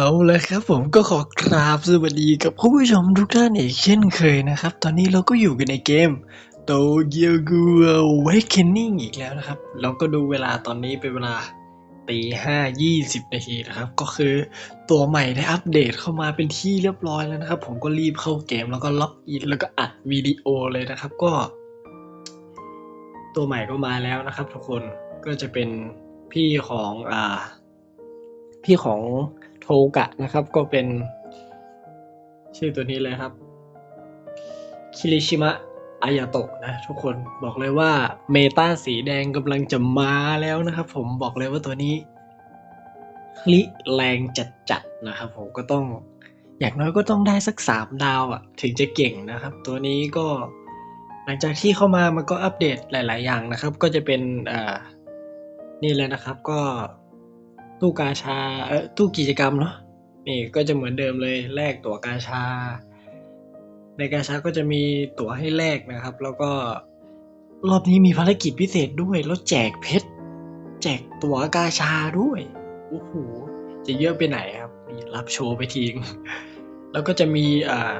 เอาละครับผมก็ขอกราบสวัสดีกับคุณผู้ชมทุกท่านอีกเช่นเคยนะครับ ตอนนี้เราก็อยู่กันในเกม t o k y o g o Awakening อีกแล้วนะครับ เราก็ดูเวลาตอนนี้เป็นเวลาตีห้ายี่สิบนาทีนะครับ ก็คือตัวใหม่ได้อัปเดตเข้ามาเป็นที่เรียบร้อยแล้วนะครับ ผมก็รีบเข้าเกมแล้วก็ล็อกอินแล้วก็อัดวิดีโอเลยนะครับก็ ตัวใหม่ก็มาแล้วนะครับ ทุกคนก็จะเป็นพี่ของอ่าพี่ของ โทกะนะครับ ก็เป็นชื่อตัวนี้เลยครับ คิริชิมะอายาโตะนะทุกคนบอกเลยว่าเมตาสีแดงกำลังจะมาแล้วนะครับ ผมบอกเลยว่าตัวนี้คลิแรงจัดๆนะครับ ผมก็ต้องอย่างน้อยก็ต้องได้สักสามดาวอะถึงจะเก่งนะครับ ตัวนี้ก็หลังจากที่เข้ามามันก็อัปเดตหลาย ๆ อย่างนะครับ ก็จะเป็นอ่านี่เลยนะครับก็ ตู้กาชาเออตู้กิจกรรมเนาะนี่ก็จะเหมือนเดิมเลยแลกตั๋วกาชา ในกาชาก็จะมีตั๋วให้แลกนะครับ แล้วก็รอบนี้มีภารกิจพิเศษด้วย แล้วแจกเพชรแจกตั๋วกาชาด้วยโอ้โหจะเยอะไปไหนครับรับโชว์ไปทิ้งแล้วก็จะมีอ่า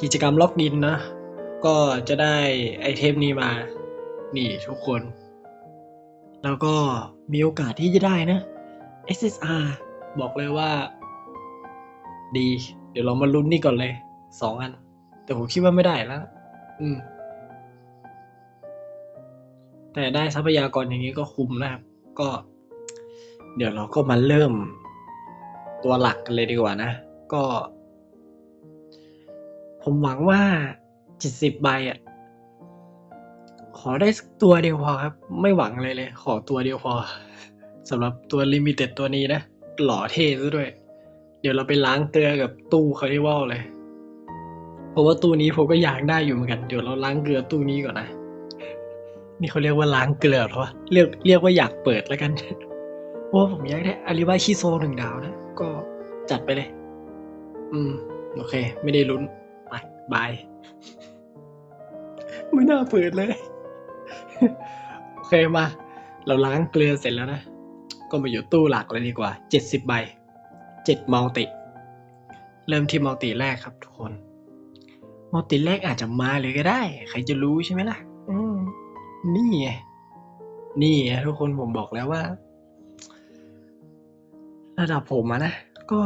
กิจกรรมล็อกดินนะ ก็จะได้ไอเทมนี้มา นี่ทุกคน แล้วก็มีโอกาสที่จะได้นะ SSR บอกเลยว่า ดี เดี๋ยวเรามาลุ้นนี่ก่อนเลยสองอัน แต่ผมคิดว่าไม่ได้แล้ว อืม แต่ได้ทรัพยากรอย่างนี้ก็คุ้มนะครับ ก็ เดี๋ยวเราก็มาเริ่ม ตัวหลักกันเลยดีกว่านะ ก็ ผมหวังว่าเจ็ดสิบใบอะ ขอได้สักตัวเดียวพอครับ ไม่หวังอะไรเลย ขอตัวเดียวพอสำหรับตัวลิมิเต็ดตัวนี้นะ หล่อเท่ซะด้วย เดี๋ยวเราไปล้างเกลือกับตู้คาร์นิวัลเลย เพราะว่าตู้นี้ผมก็อยากได้อยู่เหมือนกัน เดี๋ยวเราล้างเกลือตู้นี้ก่อนนะ นี่เขาเรียกว่าล้างเกลือเหรอวะเรียกเรียกว่าอยากเปิดแล้วกัน เพราะผมอยากได้อาริวาชิโซหนึ่งดาวนะ ก็จัดไปเลย อืม โอเค ไม่ได้ลุ้น ไปบาย ไม่น่าเปิดเลย โอเคมา เราล้างเกลือเสร็จแล้วนะ ก็มาอยู่ตู้หลักเลยดีกว่าเจ็ดสิบใบเจ็ดมัลติ เริ่มที่มัลติแรกครับทุกคน มัลติแรกอาจจะมาเลยก็ได้ ใครจะรู้ใช่ไหมล่ะ อืม นี่ไง นี่ไงทุกคนผมบอกแล้วว่า ระดับผมอะนะ ก็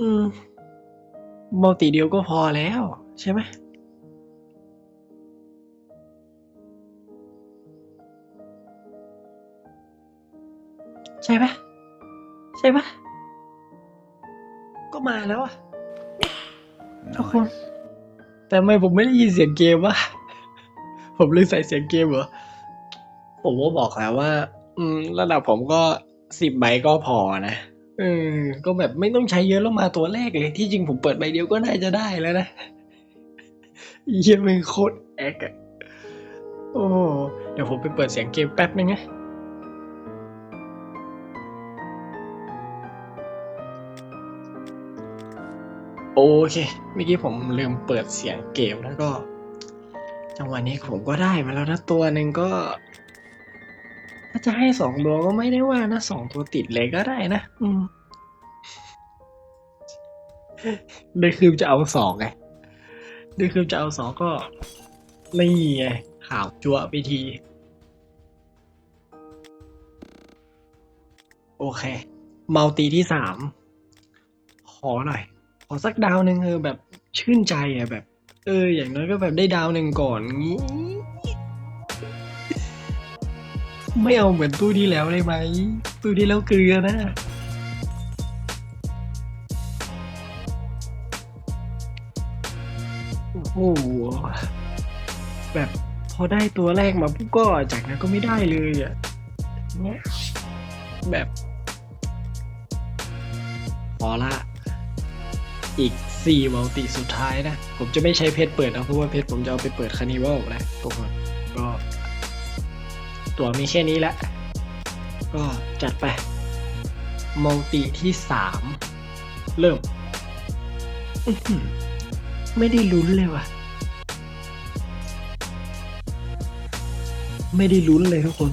อืมมัลติเดียวก็พอแล้ว ใช่ไหม ใช่ปะใช่ปะก็มาแล้วอะทุกคน แต่ทำไมผมไม่ได้ยินเสียงเกมวะผมลืมใส่เสียงเกมเหรอ ผมก็บอกแล้วว่า อืม ระดับผมก็สิบใบก็พอนะเออก็แบบไม่ต้องใช้เยอะแล้วมาตัวแรกเลย ที่จริงผมเปิดใบเดียวก็น่าจะได้แล้วนะเยี่ยมันโคตรแอคอะโอ้ เดี๋ยวผมไปเปิดเสียงเกมแป๊บนึงนะ โอเค เมื่อกี้ผมลืมเปิดเสียงเกมแล้วก็ จังหวะนี้ผมก็ได้มาแล้วนะตัวหนึ่งก็ ถ้าจะให้สองตัวก็ไม่ได้ว่านะสองตัวติดเลยก็ได้นะ อืมได้คืมจะเอาสองไงได้คืมจะเอาสองก็นี่ไงข่าวจั่วไปที โอเคมัลติที่สามขอหน่อย อสักดาวหนึ่งเออแบบชื่นใจอะแบบ เออ อย่างน้อยก็แบบได้ดาวหนึ่งก่อนงี้ ไม่เอาเหมือนตู้ที่แล้วเลยไหม ตู้ที่แล้วเกลือนะโอ้โหแบบพอได้ตัวแรกมาปุ๊บก็จากนั้นก็ไม่ได้เลยอะเนี่ยแบบพอละ อีกสี่มัลติสุดท้ายนะ ผมจะไม่ใช้เพชรเปิดนะเพราะว่าเพชรผมจะเอาไปเปิดคานิวัลนะทุกคนก็ตัวมีแค่นี้แหละก็จัดไปมัลติที่สามเริ่ม ไม่ได้ลุ้นเลยว่ะ ไม่ได้ลุ้นเลยทุกคน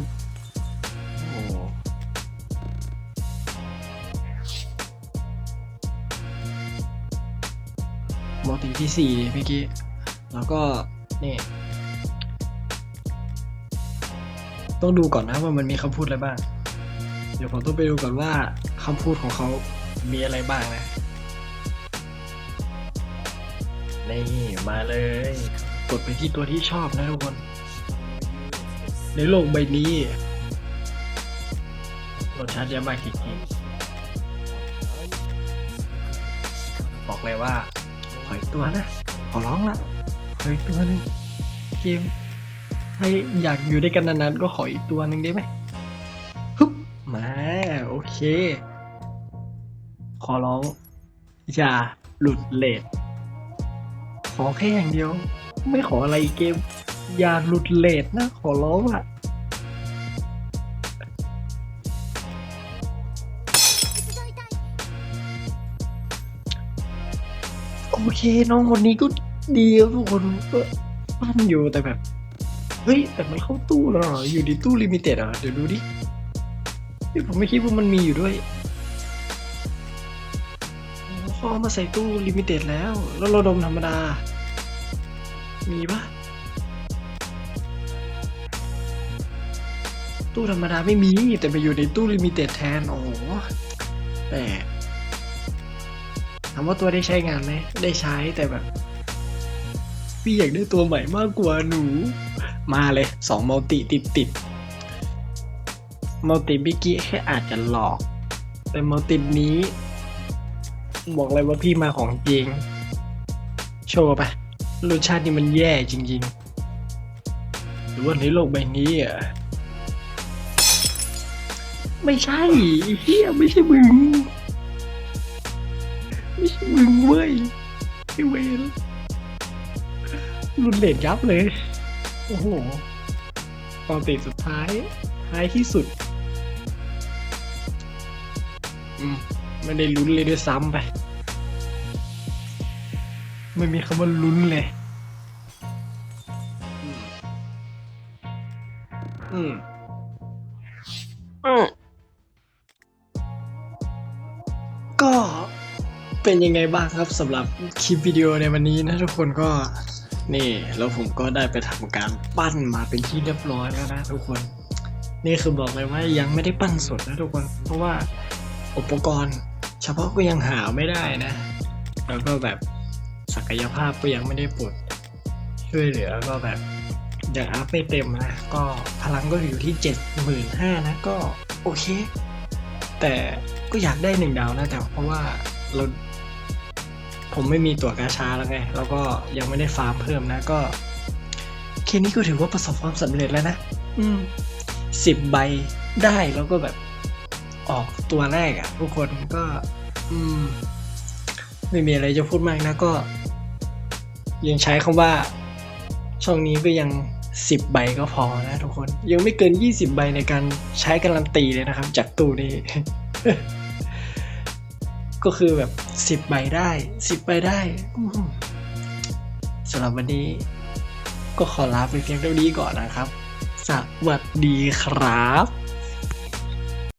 ที่สี่เมื่อกี้ แล้วก็นี่ ต้องดูก่อนนะว่ามันมีคำพูดอะไรบ้าง เดี๋ยวผมต้องไปดูก่อนว่าคำพูดของเขามีอะไรบ้างนะ นี่มาเลย กดไปที่ตัวที่ชอบนะทุกคน ในโลกใบนี้รสชาติยามากจริงๆบอกเลยว่า ขออีกตัวนะขอร้องละขออีกตัวหนึงเกมให้อยากอยู่ด้วยกันนานๆก็ขออีกตัวหนึ่งได้ไหมฮึบมาโอเค ขอร้องอย่าหลุดเลทขอแค่อย่างเดียว ไม่ขออะไรอีกเกม อย่าหลุดเลทนะ ขอร้องอะ โอเคน้องคนนี้ก็ดีครับทุกคนก็ปั้นอยู่แต่แบบ เฮ้ย แต่มันเข้าตู้แล้วเหรอ อยู่ในตู้ลิมิเต็ดอะ เดี๋ยวดูดิเฮ้ยผมไม่คิดว่ามันมีอยู่ด้วยโอ้เขาเอมาใส่ตู้ลิมิเต็ดแล้ว แล้วเราดมธรรมดา มีปะตู้ธรรมดาไม่มี แต่ไปอยู่ในตู้ลิมิเต็ดแทน โอ้โหแต่ามว่าตัวได้ใช้งานไหมได้ใช้แต่แบบ พี่อยากได้ตัวใหม่มากกว่าหนู มาเลยสองมัลติติดติดมัลติบิกิแค่อาจจะหลอก แต่มัลตินี้ บอกเลยว่าพี่มาของจริง โชว์ไปรสชาตินี่มันแย่จริง ๆ หรือว่าในโลกใบนี้อะไม่ใช่เฮียไม่ใช่มึง ม่ใช่มึงเว้ยไอเวรรุนเลดยับเลย โอ้โหตอนติดสุดท้าย ท้ายที่สุด อืมไม่ได้ลุ้นเลยด้วยซ้ำไป ไม่มีคำว่าลุ้นเลย อืมอืม เป็นยังไงบ้างครับสำหรับคลิปวิดีโอในวันนี้นะทุกคนก็นี่แล้วผมก็ได้ไปทำการปั้นมาเป็นที่เรียบร้อยแล้วนะทุกคน นี่คือบอกเลยว่ายังไม่ได้ปั้นสดนะทุกคน เพราะว่าอุปกรณ์ เฉพาะก็ยังหาไม่ได้นะ แล้วก็แบบศักยภาพก็ยังไม่ได้ปลดช่วยเหลือก็แบบยังอัพไม่เต็มนะก็พลังก็อยู่ที่เจ็ดหมื่นห้านะก็โอเค แต่ก็อยากได้หนึ่งดาวนะแต่เพราะว่าเรา ผมไม่มีตั๋วกาชาแล้วไง แล้วก็ยังไม่ได้ฟาร์มเพิ่มนะก็แค่นี้ก็ถือว่าประสบความสำเร็จแล้วนะ อืมสิบใบได้แล้วก็แบบออกตัวแรกอะ่ะ ทุกคนก็ อืม ไม่มีอะไรจะพูดมากนะก็ ยังใช้คำว่า ช่องนี้ก็ยังสิบใบก็พอนะทุกคน ยังไม่เกินยี่สิบใบในการใช้การันตีเลยนะครับ จากตู้นี้ ก็คือแบบสิบใบได้สิบใบได้สำหรับวันนี้ ก็ขอลาไปเพียงเท่านี้ก่อนนะครับ สวัสดีครับ